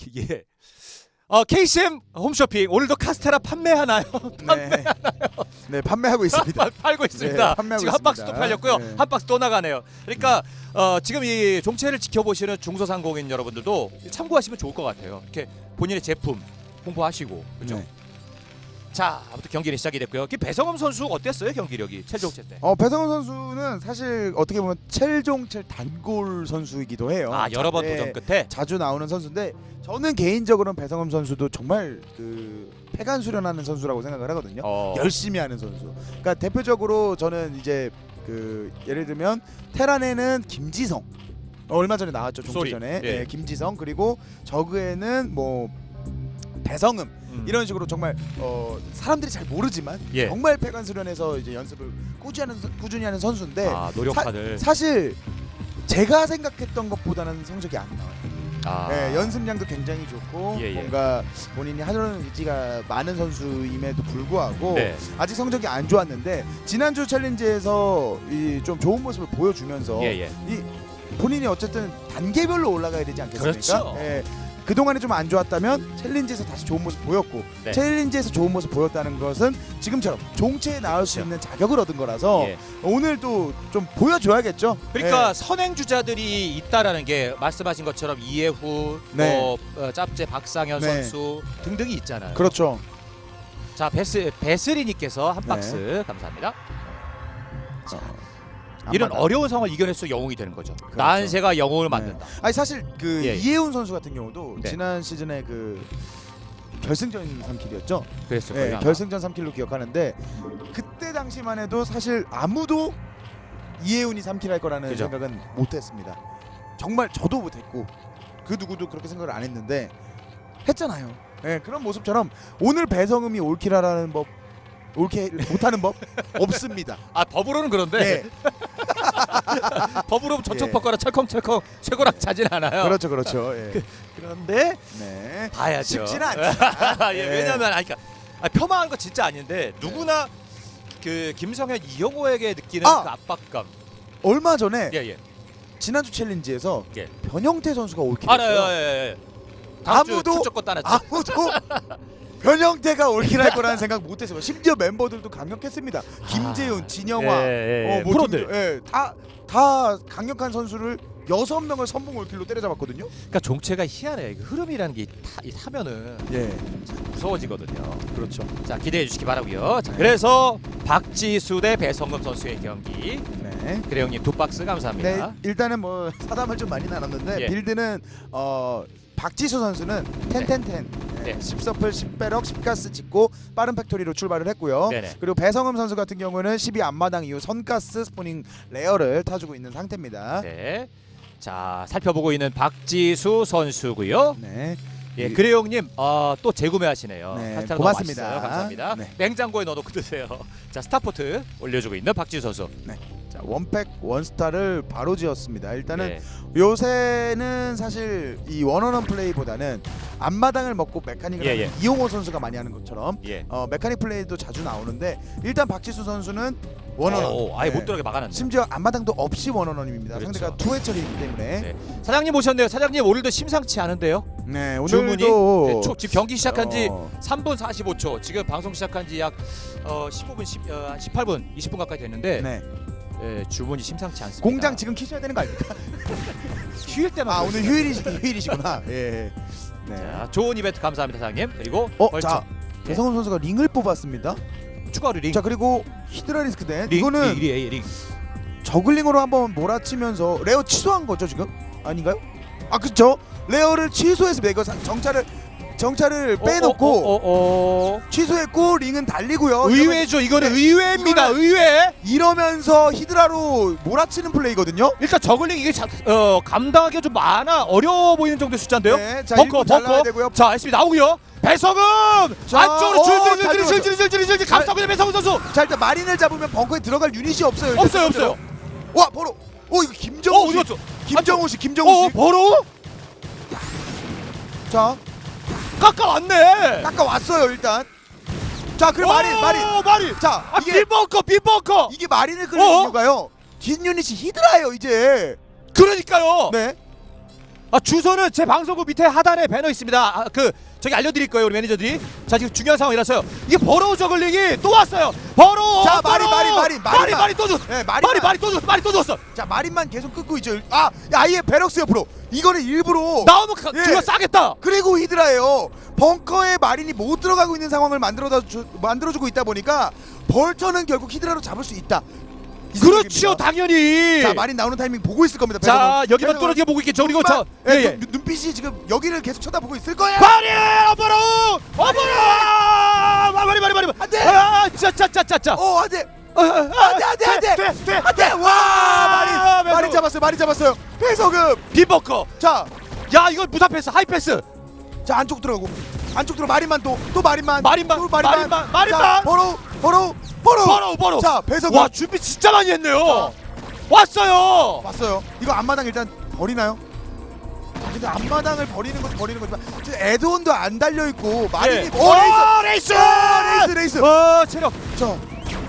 예. 어, KCM 홈쇼핑 오늘도 카스테라 판매하나요? 네. 판매하나요? 네, 판매하고 있습니다. 팔고 있습니다. 네, 판매하고 지금 한 박스도 팔렸고요. 네. 한 박스 또 나가네요. 그러니까 어, 지금 이 종체를 지켜보시는 중소상공인 여러분들도 참고하시면 좋을 것 같아요. 이렇게 본인의 제품 홍보하시고 그죠? 네. 자, 아무튼 경기는 시작이 됐고요. 그 배성범 선수 어땠어요 경기력이 최종체 때? 어, 배성훈 선수는 사실 어떻게 보면 첼종첼 단골 선수이기도 해요. 아 여러 번 네, 도전 끝에 자주 나오는 선수인데 저는 개인적으로는 배성훈 선수도 정말 그 패간 수련하는 선수라고 생각을 하거든요. 어, 열심히 하는 선수. 그러니까 대표적으로 저는 이제 그 예를 들면 테란에는 김지성 어, 얼마 전에 나왔죠 소리. 종치전에 예. 예, 김지성 그리고 저그에는 뭐 배성음 음. 이런 식으로 정말 어, 사람들이 잘 모르지만 예. 정말 패간 수련에서 이제 연습을 꾸준히 하는, 선- 꾸준히 하는 선수인데 아 노력하는 사실 제가 생각했던 것보다는 성적이 안 나와요. 아, 네, 연습량도 굉장히 좋고 예, 예. 뭔가 본인이 하려는 의지가 많은 선수임에도 불구하고 네. 아직 성적이 안 좋았는데 지난주 챌린지에서 이 좀 좋은 모습을 보여주면서 예, 예. 이 본인이 어쨌든 단계별로 올라가야 되지 않겠습니까? 그렇죠. 예. 그동안에 좀안 좋았다면 챌린지에서 다시 좋은 모습 보였고 네. 챌린지에서 좋은 모습 보였다는 것은 지금처럼 종체에 나올 수 있는 자격을 얻은 거라서 예. 오늘도 좀 보여줘야겠죠. 그러니까 예. 선행 주자들이 있다라는 게 말씀하신 것처럼 이해후, 네. 뭐 어, 짭제 박상현 네. 선수 등등이 있잖아요. 그렇죠. 자 베스 베스리님께서 한 네. 박스 감사합니다. 어, 이런. 어려운 상황을 이겨낼수 영웅이 되는 거죠. 그렇죠. 나한세가 영웅을 만든다. 아니 사실 그 예. 이혜훈 선수 같은 경우도 네. 지난 시즌에 그 결승전 3킬이었죠. 그랬을 예. 결승전 3킬로 기억하는데 그때 당시만 해도 사실 아무도 이혜훈이 3킬 할 거라는 그죠. 생각은 못했습니다. 정말 저도 못했고 그 누구도 그렇게 생각을 안 했는데 했잖아요. 예, 그런 모습처럼 오늘 배성음이 올킬하라는 법 올킬 못하는 법 없습니다. 아 법으로는 그런데 네, 법으로 저쪽 예. 법과라 철컹철컹 쇠고락 차진 않아요. 그렇죠, 그렇죠. 예. 그런데 네, 봐야죠. 쉽지는 않죠. 예, 네. 왜냐면 아니, 그러니까 아, 폄하한 거 진짜 아닌데 누구나 그 김성현 이영호에게 느끼는 아! 그 압박감. 얼마 전에 예 예. 지난주 챌린지에서 예. 변형태 선수가 올킬 했어요. 알아요. 예, 예. 다음 주 아무도-. 아무도 변형태가 올킬할 거라는 생각 못했어요. 심지어 멤버들도 강력했습니다. 김재훈, 진영화, 예, 예, 예. 어, 뭐 프로들. 등- 예, 다, 다 강력한 선수를 여섯 명을 선봉 올킬로 때려잡았거든요. 그러니까 종체가 희한해. 그 흐름이라는 게 타, 이 타면은 예, 무서워지거든요. 그렇죠. 자 기대해 주시기 바라고요. 자 그래서 박지수 대 배성금 선수의 경기. 네. 그래 형님 두 박스 네, 감사합니다. 일단은 뭐 사담을 좀 많이 나눴는데 예. 빌드는 어 박지수 선수는 텐텐텐 네. 10서플 10배럭 10가스 짓고 빠른 팩토리로 출발을 했고요. 네네. 그리고 배성음 선수 같은 경우는 12 앞마당 이후 선가스 스포닝 레어를 타주고 있는 상태입니다. 네. 자 살펴보고 있는 박지수 선수고요. 네. 예, 이- 그래 형님 어, 또 재구매하시네요. 네, 카스테라 고맙습니다. 맛있어요. 감사합니다. 네. 냉장고에 넣어놓고 드세요. 자 스타포트 올려주고 있는 박지수 선수. 자, 원팩 원스타를 바로 지었습니다. 일단은 네. 요새는 사실 이 원원원 플레이보다는 앞마당을 먹고 메카닉을 예, 하는 예. 이용호 선수가 많이 하는 것처럼 예. 어, 메카닉 플레이도 자주 나오는데 일단 박지수 선수는 원원원 오, 아예 네. 못 들어가게 막아놨네. 심지어 앞마당도 없이 원원원입니다. 그렇죠. 상대가 투회 처리이기 때문에 네. 사장님 오셨네요. 사장님 오늘도 심상치 않은데요. 네, 주문이 오늘도 네, 초, 지금 경기 시작한 지 어, 3분 45초. 지금 방송 시작한 지약 어, 15분 10, 어, 18분 20분 가까이 됐는데 네. 예, 주문이 심상치 않습니다. 공장 지금 키셔야 되는 거 아닙니까? 휴일 때만 아. 오늘 휴일이시 휴일이시구나. 예. 네. 자, 좋은 이벤트 감사합니다, 사장님. 그리고 어, 자 배성훈 선수가 링을 뽑았습니다. 추가로 링. 자 그리고 히드라 리스크 된 링, 이거는 링, 링, 링. 저글링으로 한번 몰아치면서 레어 취소한 거죠 지금? 아닌가요? 아 그렇죠. 레어를. 이거 사- 정찰을 정찰을 빼놓고 어, 어, 어, 어. 취소했고 링은 달리고요. 의외죠. 이거는 네. 의외입니다. 이거는- 의외. 이러면서 히드라로 몰아치는 플레이거든요. 일단 저글링 이게 자, 어, 감당하기가 좀 많아 어려워 보이는 정도의 숫자인데요. 네, 자 벙커, 잘 나와야 벙커. 되고요. 자, SB 나오고요. 배성은 자, 안쪽으로 어, 잘 줄줄줄줄줄 들어갔어. 줄줄줄 줄줄 감싸고 있는 배성은 선수. 자 일단 마린을 잡으면 벙커에 들어갈 유닛이 없어요. 일단 없어요. 없어요. 와 바로 어 이거 어, 김정우 씨. 김정우 씨, 김정우 어, 씨. 바로 자 깎아왔네. 깎아 왔어요 일단. 자 그럼 마린 마린. 마린. 자 아, 이게 빈벙커, 빈벙커. 이게 마린을 끌는 어? 이유가요. 뒷 유닛이 히드라예요 이제. 그러니까요. 네. 아 주소는 제 방송국 밑에 하단에 배너 있습니다. 아, 그 저기 알려드릴 거예요 우리 매니저들이. 자 지금 중요한 상황이라서요. 이게 버로우 저글링이 또 왔어요. 버로우. 자, 버로우! 마리, 마리, 마리, 마리 마리만. 마리 또 줬어. 네, 마리만. 마리 마리 또 줬어. 마리 또 줬어. 자 마린만 계속 끊고 있죠. 아 아예 베럭스 옆으로 이거는 일부러 나오면 가, 예. 둘러 싸겠다. 그리고 히드라예요. 벙커에 마린이 못 들어가고 있는 상황을 만들어다 주, 만들어주고 있다 보니까 벌처는 결국 히드라로 잡을 수 있다. 이 그렇죠 생각입니다. 당연히. 자 마린 나오는 타이밍 보고 있을 겁니다. 자. 여기만 뚫어지게 보고 있겠죠. 그리고 저 예, 예, 예. 눈, 눈빛이 지금 여기를 계속 쳐다보고 있을 거예요. 마리 어버로 어버로 마리 마리 마리 마리. 안 돼! 아 짜짜짜짜짜. 어 안돼 안돼 안돼 안돼 안돼 돼돼 안돼 와 마린 배성은. 마린 잡았어요 마린 잡았어요. 배석음 빈버커. 자 야 이거 무사 패스 하이 패스. 자 안쪽 들어가고 안쪽 들어 마린만 또또 마린만 마린만, 또 마린만 마린만, 버로 버로 버로 버로 버로. 자 배석 와 준비 진짜 많이 했네요. 왔어요. 왔어요 이거 앞마당 일단 버리나요? 아, 근데 앞마당을 버리는 건 버리는 거지만 지금 에드온도 안 달려 있고 마린이 예. 오 레이스 어, 레이스. 와, 레이스 레이스 어 체력. 자,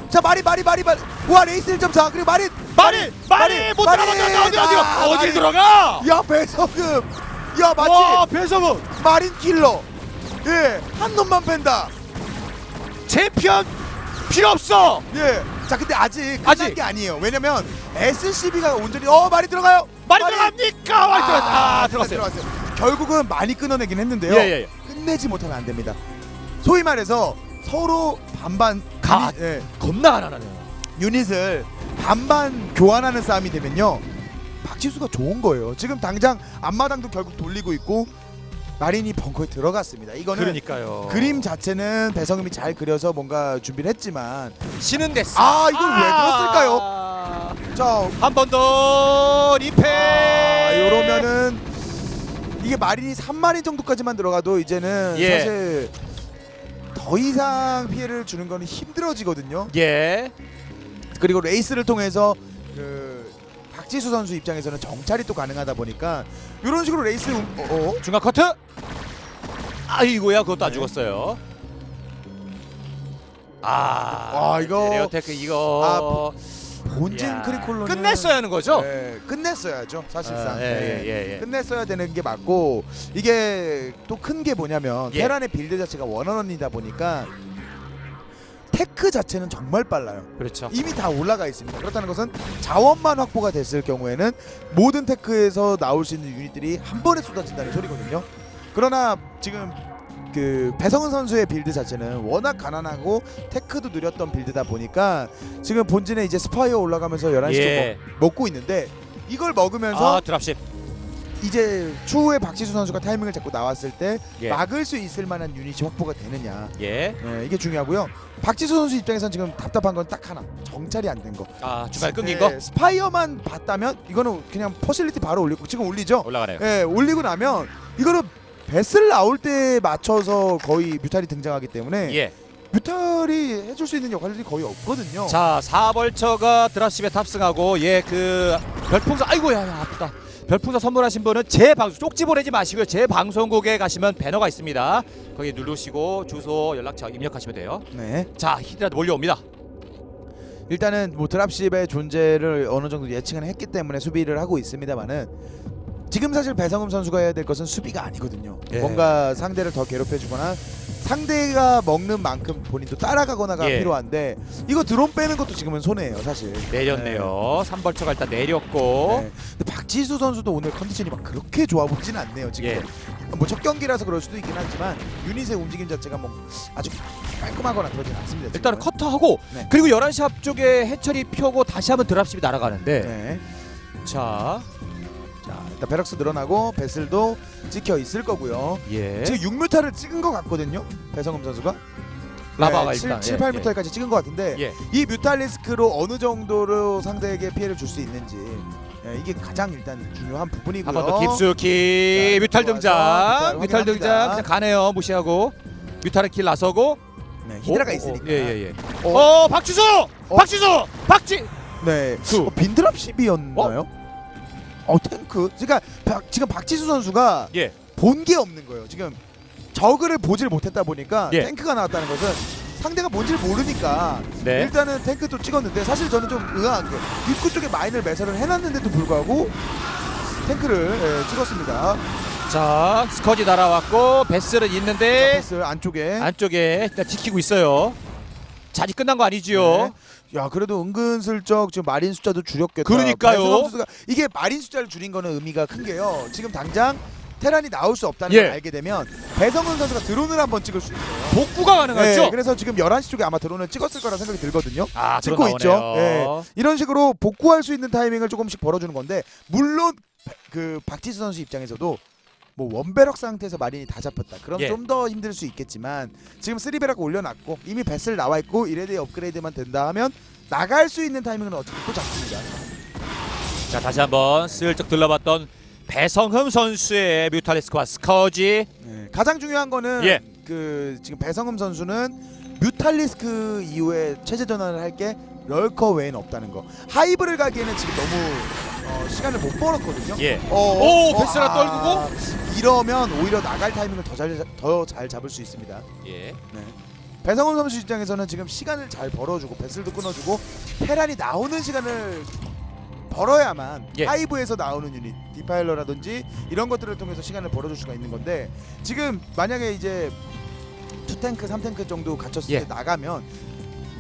자 마린 마린 마린 마린 와 레이스 1.4 그리고 마린 마리 마리 못 마린. 들어가 어디 어디 아, 어디 마린. 들어가? 야 배석금 야 마치 와 배성우 마린 킬러 예한 놈만 뺀다 챔피언 필요 없어. 예. 자 근데 아직 끝난 아직. 게 아니에요. 왜냐면 SCB가 온전히 어 말이 들어가요. 말이 들어갑니까? 말이 들어가. 아, 근데 들어갔어요. 들어갔어요. 결국은 많이 끊어내긴 했는데요. 예예예. 끝내지 못하면 안 됩니다. 소위 말해서 서로 반반 가. 유닛, 예, 겁나 가난하네요. 유닛을 반반 교환하는 싸움이 되면요. 박지수가 좋은 거예요. 지금 당장 앞마당도 결국 돌리고 있고 마린이 벙커에 들어갔습니다. 이거는 그러니까요. 그림 자체는 배성음이 잘 그려서 뭔가 준비를 했지만 신은 됐어. 아, 이걸 왜 들었을까요? 자 한 번 더 리페. 아, 이러면은 이게 마린이 3마린 정도까지만 들어가도 이제는 예. 사실 더 이상 피해를 주는 거는 힘들어지거든요. 예. 그리고 레이스를 통해서 그 박지수 선수 입장에서는 정찰이 또 가능하다 보니까 이런 식으로 레이스 음- 어, 어? 중간 커트. 아이고야 그것도 안 네. 죽었어요. 아, 와, 이거- 레어테크 이거 본진 이야, 크리콜로는 끝냈어야 하는 거죠? 네, 끝냈어야죠 사실상 아, 예, 네. 예, 예, 예. 끝냈어야 되는 게 맞고 이게 또 큰 게 뭐냐면 예. 테란의 빌드 자체가 원원원이다 보니까 테크 자체는 정말 빨라요. 그렇죠. 이미 다 올라가 있습니다. 그렇다는 것은 자원만 확보가 됐을 경우에는 모든 테크에서 나올 수 있는 유닛들이 한 번에 쏟아진다는 소리거든요. 그러나 지금 그 배성은 선수의 빌드 자체는 워낙 가난하고 테크도 느렸던 빌드다 보니까 지금 본진에 이제 스파이어 올라가면서 11시 예. 쪽 먹고 있는데 이걸 먹으면서 아 드랍십. 이제 추후에 박지수 선수가 타이밍을 잡고 나왔을 때 예. 막을 수 있을 만한 유닛이 확보가 되느냐 예. 네, 이게 중요하고요. 박지수 선수 입장에선 지금 답답한 건 딱 하나 정찰이 안 된 거. 아 주말 끊긴 네, 거 스파이어만 봤다면 이거는 그냥 퍼실리티 바로 올리고 지금 올리죠. 올라가네요. 예, 올리고 나면 이거는 베슬 나올 때 맞춰서 거의 뮤탈이 등장하기 때문에 예. 뮤탈이 해줄 수 있는 역할들이 거의 없거든요. 자 사벌처가 드랍십에 탑승하고 예 그 별풍선 아이고야 야, 아프다. 별풍선 선물하신 분은 제 방송 쪽지 보내지 마시고요. 제 방송국에 가시면 배너가 있습니다. 거기 누르시고 주소 연락처 입력하시면 돼요. 네, 자 히드라 몰려옵니다. 일단은 뭐 드랍십의 존재를 어느 정도 예측은 했기 때문에 수비를 하고 있습니다만은 지금 사실 배성음 선수가 해야 될 것은 수비가 아니거든요. 예. 뭔가 상대를 더 괴롭혀주거나 상대가 먹는 만큼 본인도 따라가거나가 예. 필요한데 이거 드론 빼는 것도 지금은 손해예요, 사실. 내렸네요. 삼벌처가 일단 내렸고 네. 근데 박지수 선수도 오늘 컨디션이 막 그렇게 좋아 보이진 않네요, 지금. 예. 뭐첫 경기라서 그럴 수도 있긴 하지만 유닛의 움직임 자체가 뭐 아주 깔끔하거나 그러진 않습니다. 일단은 지금은. 커터하고 네. 그리고 11시 앞쪽에 해철이 펴고 다시 한번 드랍십이 날아가는데 네. 자 자, 일단 베럭스 늘어나고 베슬도 찍혀 있을 거고요. 예. 지금 6뮤타를 찍은 것 같거든요. 배성금 선수가. 라바가 네, 일단 7, 예, 8뮤타까지 찍은 것 같은데 예. 이 뮤탈리스크로 어느 정도로 상대에게 피해를 줄 수 있는지 예, 이게 가장 일단 중요한 부분이고요. 한 번 더 깊숙이 자, 뮤탈 들어와서 등장 뮤탈 뮤탈 확인합니다. 등장 그냥 가네요 무시하고 뮤탈의 길 나서고 네, 히드라가 오, 오, 있으니까. 예 예 예 어, 어, 박지수 박지수 박지 네. 수. 어, 빈드랍십이었나요? 어? 탱크. 그러니까 박- 지금 박지수 선수가 예 본 게 없는 거예요. 지금 저그를 보질 못했다 보니까 예. 탱크가 나왔다는 것은 상대가 뭔지를 모르니까 네. 일단은 탱크도 찍었는데 사실 저는 좀 의아한 게 입구 쪽에 마인을 매설을 해놨는데도 불구하고 탱크를 예, 찍었습니다. 자 스커지 날아왔고 베스는 있는데 패스 안쪽에. 안쪽에 일단 지키고 있어요. 자 아직 끝난 거 아니지요? 네. 야 그래도 은근슬쩍 지금 마린 숫자도 줄였겠다. 그러니까요. 선수가 이게 마린 숫자를 줄인 거는 의미가 큰 게요. 지금 당장 테란이 나올 수 없다는 예. 걸 알게 되면 배성훈 선수가 드론을 한번 찍을 수 있어요. 복구가 가능하죠? 네, 그래서 지금 11시 쪽에 아마 드론을 찍었을 거라 생각이 들거든요. 아 찍고 있죠. 나오네요. 이런 식으로 복구할 수 있는 타이밍을 조금씩 벌어주는 건데 물론 그 박지수 선수 입장에서도 뭐 원배럭 상태에서 마린이 다 잡혔다. 그럼 예. 좀더 힘들 수 있겠지만 지금 쓰리배럭 올려놨고 이미 배슬 나와 있고 이레드의 업그레이드만 된다 하면 나갈 수 있는 타이밍은 어차피 또 잡습니다. 자 다시 한번 슬쩍 들러봤던 배성흠 선수의 뮤탈리스크와 스커지 네, 가장 중요한 거는 예. 그 지금 배성흠 선수는 뮤탈리스크 이후에 체제 전환을 할 게 럴커 외에는 없다는 거. 하이브를 가기에는 지금 너무 어, 시간을 못 벌었거든요. 예. 어, 오, 패스라 떨구고? 이러면 오히려 나갈 타이밍을 더 잘 더 잘 잡을 수 있습니다. 예. 네. 배성훈 선수 입장에서는 지금 시간을 잘 벌어주고 배슬도 끊어주고 테란이 나오는 시간을 벌어야만 예. 하이브에서 나오는 유닛 디파일러라든지 이런 것들을 통해서 시간을 벌어줄 수가 있는 건데 지금 만약에 이제 투 탱크, 삼 탱크 정도 갖췄을 예. 때 나가면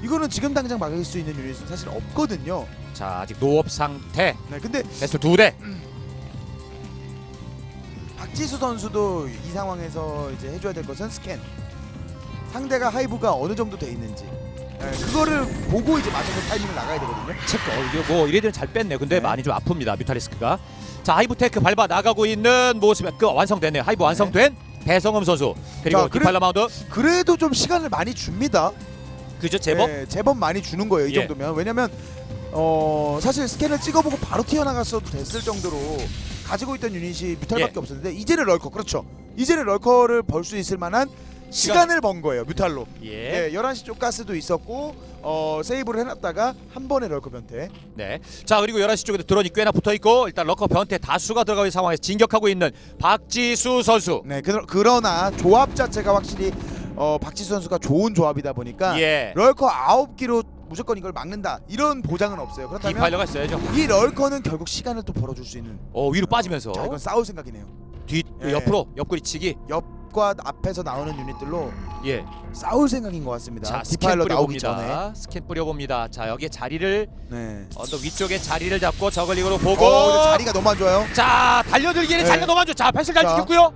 이거는 지금 당장 막을 수 있는 유닛은 사실 없거든요. 자 아직 노업 상태 네, 근데 베스 두 대. 박지수 선수도 이 상황에서 이제 해줘야 될 것은 스캔. 상대가 하이브가 어느 정도 돼 있는지. 네, 그거를 보고 이제 맞춰서 타이밍을 나가야 되거든요. 체크. 어, 이거 뭐 이래들은 잘 뺐네요. 근데 네. 많이 좀 아픕니다. 뮤탈리스크가. 자 하이브 테크 밟아 나가고 있는 모습에 그 완성됐네요. 하이브 완성된 배성흠 선수 그리고 자, 그래- 디팔라 마운드 그래도 좀 시간을 많이 줍니다. 그죠 제법. 네, 제법 많이 주는 거예요. 이 예. 정도면 왜냐면 어 사실 스캔을 찍어보고 바로 튀어나갔어도 됐을 정도로 가지고 있던 유닛이 뮤탈밖에 예. 없었는데 이제는 럴커 그렇죠. 이제는 럴커를 벌 수 있을 만한 시간을 번 거예요 뮤탈로. 예. 예, 11시 쪽 가스도 있었고 어 세이브를 해놨다가 한 번에 럴커 변태. 네. 자 그리고 11시 쪽에도 드론이 꽤나 붙어 있고 일단 러커 변태 다수가 들어가고 있는 상황에서 진격하고 있는 박지수 선수. 네, 그, 그러나 조합 자체가 확실히 어 박지수 선수가 좋은 조합이다 보니까 예. 럴커 9기로 무조건 이걸 막는다 이런 보장은 없어요. 그렇다면 디파일러가 있어야죠. 이 럴커는 결국 시간을 또 벌어줄 수 있는. 어 위로 빠지면서 자, 이건 싸울 생각이네요. 뒤 예. 옆으로 옆구리 치기. 옆과 앞에서 나오는 유닛들로 예. 싸울 생각인 것 같습니다. 자 스캔 디파일러 나오기 뿌려봅니다. 전에. 스캔 뿌려봅니다. 자 여기에 자리를 네. 언덕 위쪽에 자리를 잡고 저글링으로 보고. 어, 근데 자리가 너무 안 좋아요. 자 달려들기에는 네. 자리가 너무 안 좋아. 자 패스를 잘 자. 지켰고요.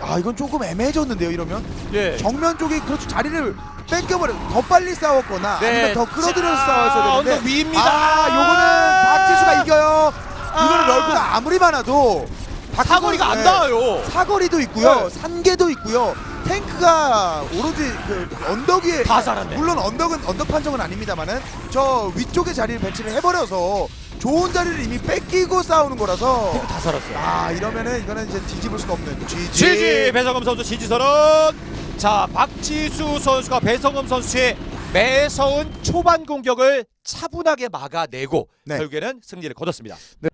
아, 이건 조금 애매해졌는데요. 이러면 예. 정면 쪽이 그렇죠 자리를 뺏겨버려. 더 빨리 싸웠거나 네. 아니면 더 끌어들여서 자, 싸웠어야 되는데. 언덕 위입니다. 아, 요거는 박지수가 이겨요. 이거는 아. 럴커가 아무리 많아도 박지수 사거리가 안 네. 닿아요. 사거리도 있고요. 네. 산계도 있고요. 탱크가 오로지 그 언덕 위에 다 살았네. 물론 언덕은 언덕 판정은 아닙니다만은 저 위쪽에 자리를 배치를 해버려서 좋은 자리를 이미 뺏기고 싸우는 거라서 다 살았어요. 아 이러면은 이거는 이제 뒤집을 수가 없는 GG. 지지 배성금 선수 지지선은 자 박지수 선수가 배성금 선수의 매서운 초반 공격을 차분하게 막아내고 네. 결국에는 승리를 거뒀습니다. 네.